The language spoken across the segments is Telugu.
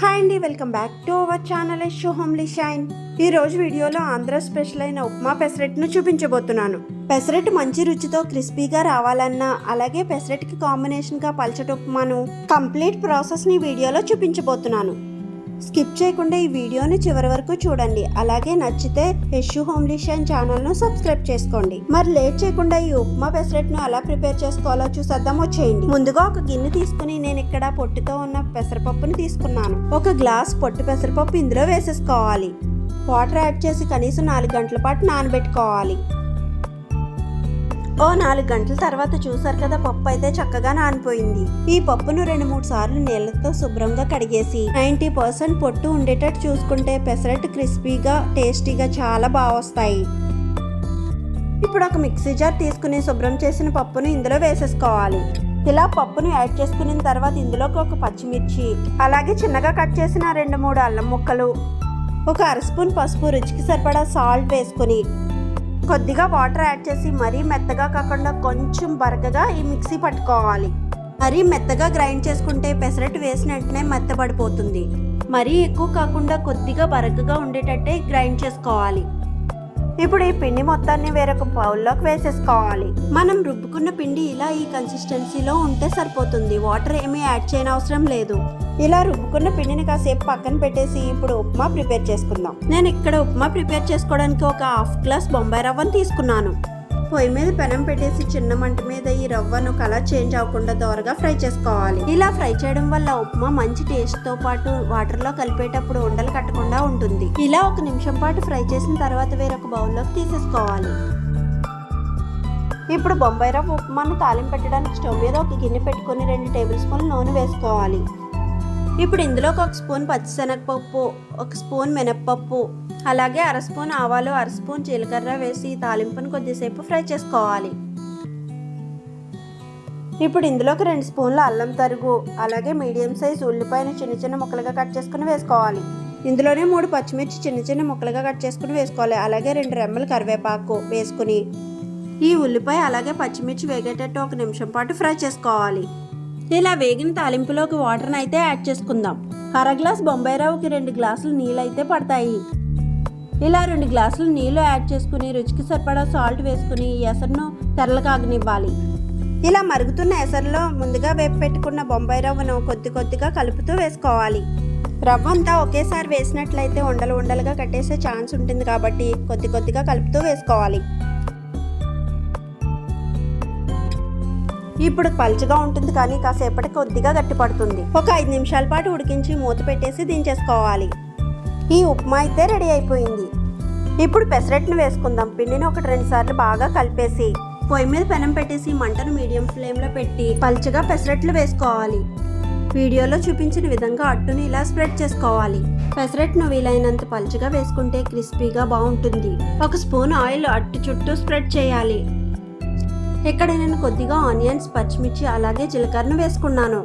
హాయ్ అండి welcome back to our channel show homely shine. ఈ రోజు వీడియోలో ఆంధ్ర స్పెషల్ అయిన ఉప్మా పెసరెట్ను చూపించబోతున్నాను. పెసరెట్ మంచి రుచితో క్రిస్పీగా రావాలన్నా అలాగే పెసరెట్కి కాంబినేషన్గా పల్చటి ఉప్మాను కంప్లీట్ ప్రాసెస్ని వీడియోలో చూపించబోతున్నాను. స్కిప్ చేయకుండా ఈ వీడియోని చివరి వరకు చూడండి. అలాగే నచ్చితే యశు హోమ్ షైన్ ఛానల్ను సబ్స్క్రైబ్ చేసుకోండి. మరి లేట్ చేయకుండా ఈ ఉప్మా పెసరెట్ను ఎలా ప్రిపేర్ చేసుకోవాలో చూసేద్దాం. వచ్చేయండి. ముందుగా ఒక గిన్నె తీసుకుని నేను ఇక్కడ పొట్టుతో ఉన్న పెసరపప్పుని తీసుకున్నాను. ఒక గ్లాస్ పొట్టు పెసరపప్పు ఇందులో వేసేసుకోవాలి. వాటర్ యాడ్ చేసి కనీసం నాలుగు గంటల పాటు నానబెట్టుకోవాలి. ఓ నాలుగు గంటల తర్వాత చూసారు కదా పప్పు అయితే చక్కగా నానిపోయింది. ఈ పప్పును రెండు మూడు సార్లు నీళ్ళతో శుభ్రంగా కడిగేసి నైంటీ పర్సెంట్ పొట్టు ఉండేటట్టు చూసుకుంటే పెసరట్టు క్రిస్పీగా టేస్టీగా చాలా బాగా వస్తాయి. ఇప్పుడు ఒక మిక్సీ జార్ తీసుకుని శుభ్రం చేసిన పప్పును ఇందులో వేసేసుకోవాలి. ఇలా పప్పును యాడ్ చేసుకున్న తర్వాత ఇందులోకి ఒక పచ్చిమిర్చి అలాగే చిన్నగా కట్ చేసిన రెండు మూడు అల్లం ముక్కలు ఒక అర స్పూన్ పసుపు రుచికి సరిపడా సాల్ట్ వేసుకుని కొద్దిగా వాటర్ యాడ్ చేసి మరీ మెత్తగా కాకుండా కొంచెం బరకగా ఈ మిక్సీ పట్టుకోవాలి. మరీ మెత్తగా గ్రైండ్ చేసుకుంటే పెసరట్టు వేసిన వెంటనే మెత్తబడిపోతుంది. మరీ ఎక్కువ కాకుండా కొద్దిగా బరకగా ఉండేటట్టే గ్రైండ్ చేసుకోవాలి. ఇప్పుడు ఈ పిండి మొత్తాన్ని వేరొక బౌల్లోకి వేసేసుకోవాలి. మనం రుబ్బుకున్న పిండి ఇలా ఈ కన్సిస్టెన్సీలో ఉంటే సరిపోతుంది. వాటర్ ఏమీ యాడ్ చేయని అవసరం లేదు. ఇలా రుబ్బుకున్న పిండిని కాసేపు పక్కన పెట్టేసి ఇప్పుడు ఉప్మా ప్రిపేర్ చేసుకుందాం. నేను ఇక్కడ ఉప్మా ప్రిపేర్ చేసుకోవడానికి ఒక హాఫ్ గ్లాస్ బొంబాయి రవ్వను తీసుకున్నాను. పొయ్యి మీద పెనం పెట్టేసి చిన్న మంట మీద ఈ రవ్వను కలర్ చేంజ్ అవ్వకుండా దోరగా ఫ్రై చేసుకోవాలి. ఇలా ఫ్రై చేయడం వల్ల ఉప్మా మంచి టేస్ట్తో పాటు వాటర్లో కలిపేటప్పుడు ఉండలు కట్టకుండా ఉంటుంది. ఇలా ఒక నిమిషం పాటు ఫ్రై చేసిన తర్వాత వేరొక బౌల్లోకి తీసేసుకోవాలి. ఇప్పుడు బొంబాయి రవ్వ ఉప్మాను తాలింపు పెట్టడానికి స్టవ్ మీద ఒక గిన్నె పెట్టుకొని రెండు టేబుల్ స్పూన్ నూనె వేసుకోవాలి. ఇప్పుడు ఇందులోకి ఒక స్పూన్ పచ్చిశనగపప్పు ఒక స్పూన్ మినప్పప్పు అలాగే అర స్పూన్ ఆవాలు అర స్పూన్ జీలకర్ర వేసి తాలింపును కొద్దిసేపు ఫ్రై చేసుకోవాలి. ఇప్పుడు ఇందులోకి రెండు స్పూన్ల అల్లం తరుగు అలాగే మీడియం సైజ్ ఉల్లిపాయను చిన్న చిన్న ముక్కలుగా కట్ చేసుకుని వేసుకోవాలి. ఇందులోనే మూడు పచ్చిమిర్చి చిన్న చిన్న ముక్కలుగా కట్ చేసుకుని వేసుకోవాలి. అలాగే రెండు రెమ్మలు కరివేపాకు వేసుకుని ఈ ఉల్లిపాయ అలాగే పచ్చిమిర్చి వేగేటట్టు ఒక నిమిషం పాటు ఫ్రై చేసుకోవాలి. ఇలా వేగిన తాలింపులోకి వాటర్ని అయితే యాడ్ చేసుకుందాం. అర గ్లాస్ బొంబాయి రవ్వకి రెండు గ్లాసులు నీళ్ళు అయితే పడతాయి. ఇలా రెండు గ్లాసులు నీళ్ళు యాడ్ చేసుకుని రుచికి సరిపడా సాల్ట్ వేసుకుని ఈ ఎసరును తెరలకాగనివ్వాలి ఇలా మరుగుతున్న ఎసరులో ముందుగా వేపు పెట్టుకున్న బొంబాయి రవ్వను కొద్ది కొద్దిగా కలుపుతూ వేసుకోవాలి. రవ్వ అంతా ఒకేసారి వేసినట్లయితే ఉండలు ఉండలుగా కట్టేసే ఛాన్స్ ఉంటుంది కాబట్టి కొద్ది కొద్దిగా కలుపుతూ వేసుకోవాలి. ఇప్పుడు పలుచగా ఉంటుంది కానీ కాసేపటి కొద్దిగా గట్టిపడుతుంది ఒక ఐదు నిమిషాల పాటు ఉడికించి మూత పెట్టేసి దించేసుకోవాలి. ఈ ఉప్మా అయితే రెడీ అయిపోయింది. ఇప్పుడు పెసరట్టును వేసుకుందాం. పిండిని ఒకటి రెండు సార్లు బాగా కలిపేసి పొయ్యి మీద పెనం పెట్టేసి మంటను మీడియం ఫ్లేమ్లో పెట్టి పలుచగా పెసరట్లు వేసుకోవాలి. వీడియోలో చూపించిన విధంగా అట్టుని ఇలా స్ప్రెడ్ చేసుకోవాలి. పెసరట్ను వీలైనంత పలుచగా వేసుకుంటే క్రిస్పీగా బాగుంటుంది. ఒక స్పూన్ ఆయిల్ అట్టు చుట్టూ స్ప్రెడ్ చేయాలి. ఇక్కడ నేను కొద్దిగా ఆనియన్స్ పచ్చిమిర్చి అలాగే జీలకర్రను వేసుకున్నాను.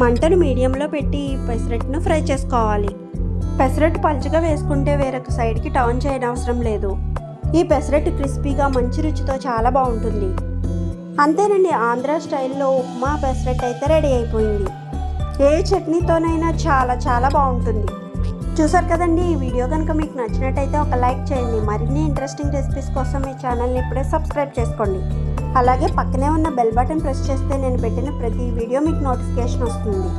మంటను మీడియంలో పెట్టి పెసరట్టును ఫ్రై చేసుకోవాలి. పెసరట్టు పలుచగా వేసుకుంటే వేరొక సైడ్కి టర్న్ చేయడం అవసరం లేదు. ఈ పెసరట్టు క్రిస్పీగా మంచి రుచితో చాలా బాగుంటుంది. అంతేనండి ఆంధ్ర స్టైల్లో ఉప్మా పెసరట్టు అయితే రెడీ అయిపోయింది. ఏ చట్నీతోనైనా చాలా చాలా బాగుంటుంది. చూసారు కదండి ఈ వీడియో కనుక మీకు నచ్చినట్టయితే ఒక లైక్ చేయండి. మరిన్ని ఇంట్రెస్టింగ్ రెసిపీస్ కోసం మీ ఛానల్ని ఇప్పుడే సబ్స్క్రైబ్ చేసుకోండి. అలాగే పక్కనే ఉన్న బెల్ బటన్ ప్రెస్ చేస్తే నేను పెట్టిన ప్రతి వీడియో మీకు నోటిఫికేషన్ వస్తుంది.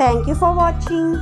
Thank you for watching